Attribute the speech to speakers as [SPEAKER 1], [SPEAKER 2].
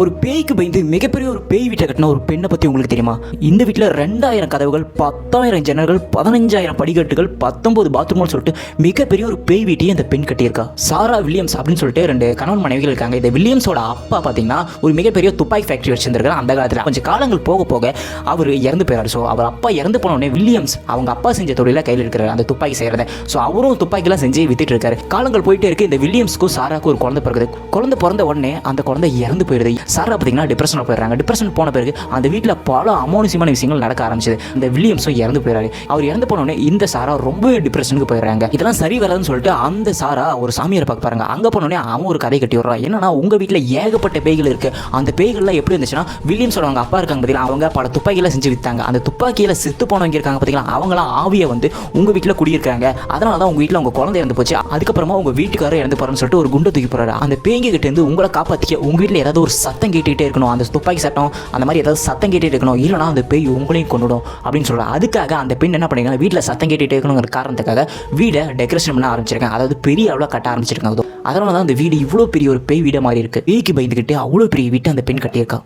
[SPEAKER 1] ஒரு பேய்க்கு பயந்து மிகப்பெரிய ஒரு பேய் வீட்டை கட்டின ஒரு பெண்ணை பற்றி உங்களுக்கு தெரியுமா? இந்த வீட்டில் ரெண்டாயிரம் கதவுகள் பத்தாயிரம் ஜன்னல்கள் பதினஞ்சாயிரம் படிக்கட்டுகள் பத்தொன்பது பாத்ரூம்னு சொல்லிட்டு மிகப்பெரிய ஒரு பேய் வீட்டையும் அந்த பெண் கட்டியிருக்கா. சாரா வில்லியம்ஸ் அப்படின்னு சொல்லிட்டு ரெண்டு கணவன் மனைவிகள் இருக்காங்க. இந்த வில்லியம்ஸோட அப்பா பார்த்தீங்கன்னா ஒரு மிகப்பெரிய துப்பாக்கி ஃபேக்டரி வச்சிருந்திருக்காரு அந்த காலத்தில். கொஞ்சம் காலங்கள் போக போக அவர் இறந்து போயிறாரு. ஸோ அவர் அப்பா இறந்து போனோடனே வில்லியம்ஸ் அவங்க அப்பா செஞ்ச தொழில கையில் இருக்கிறார் அந்த துப்பாக்கி செய்கிறத ஸோ அவரும் துப்பாக்கிலாம் செஞ்சு வித்துட்டு இருக்காரு. காலங்கள் போயிட்டே இருக்கு. இந்த வில்லியம்ஸ்க்கும் சாராக்கும் ஒரு குழந்தை பிறகுது குழந்தை பிறந்த உடனே அந்த குழந்தை இறந்து போயிடுது. சாரா பார்த்தீங்கன்னா டிப்ரெஷனில் போயிடுறாங்க. டிப்ரெஷன் போன பிறகு அந்த வீட்டில் பல அமோனிசியமான விஷயங்கள் நடக்க ஆரம்பிச்சது. இந்த வில்லியம்ஸும் இறந்து போயிடுறாரு அவர் இறந்து போனோடனே இந்த சாரா ரொம்ப டிப்ரெஷனுக்கு போயிடுறாங்க. இதெல்லாம் சரி வராதுன்னு சொல்லிட்டு அந்த சாரா ஒரு சாமியாரை பார்க்க பாருங்க. அங்கே போனோடனே அவன் ஒரு கதை கட்டி விடுறான். என்னன்னா உங்கள் வீட்டில் ஏகப்பட்ட பேய்கள் இருக்கு. அந்த பேய்கள்லாம் எப்படி இருந்துச்சுன்னா வில்லியம்ஸோட அவங்க அப்பா இருக்காங்க பார்த்தீங்களா அவங்க பல துப்பாக்கியெல்லாம் செஞ்சு வித்தாங்க. அந்த துப்பாக்கியில் செத்து போனவங்க இருக்காங்க பார்த்தீங்களா அவங்களாம் ஆவியை வந்து உங்கள் வீட்டில் குடியிருக்காங்க. அதனால தான் உங்கள் வீட்டில் உங்கள் குழந்தை இறந்து போச்சு. அதுக்கப்புறமா உங்கள் வீட்டுக்காரர் இறந்து போகிறேன்னு சொல்லிட்டு ஒரு குண்டை தூக்கி போகிறாரு அந்த பேய்ங்க இருந்து உங்களை காப்பாற்றிக்க உங்கள் வீட்டில் ஏதாவது ஒரு சத்தம் கேட்டுகிட்டே இருக்கணும். அந்த துப்பாக்கி சட்டம் அந்த மாதிரி ஏதாவது சத்தம் கேட்டுட்டு இருக்கணும். இல்லைனா அந்த பேய் உங்களையும் கொண்டுடும் அப்படின்னு சொல்கிறேன் அதுக்காக அந்த பெண் என்ன பண்ணிருக்காங்க? வீட்டில் சத்தம் கேட்டுகிட்டே இருக்கணுங்கிற காரணத்துக்காக வீடை டெக்கரேஷன் பண்ண ஆரம்பிச்சிருக்காங்க. அதாவது பெரிய அளவில் கட்ட ஆரம்பிச்சிருக்காங்க. அதனால தான் அந்த வீடு இவ்வளோ பெரிய ஒரு பேய் வீடாக மாறி இருக்குது பேய்க்கு பயந்துக்கிட்டு அவ்வளோ பெரிய வீட்டை அந்த பெண் கட்டியிருக்கா.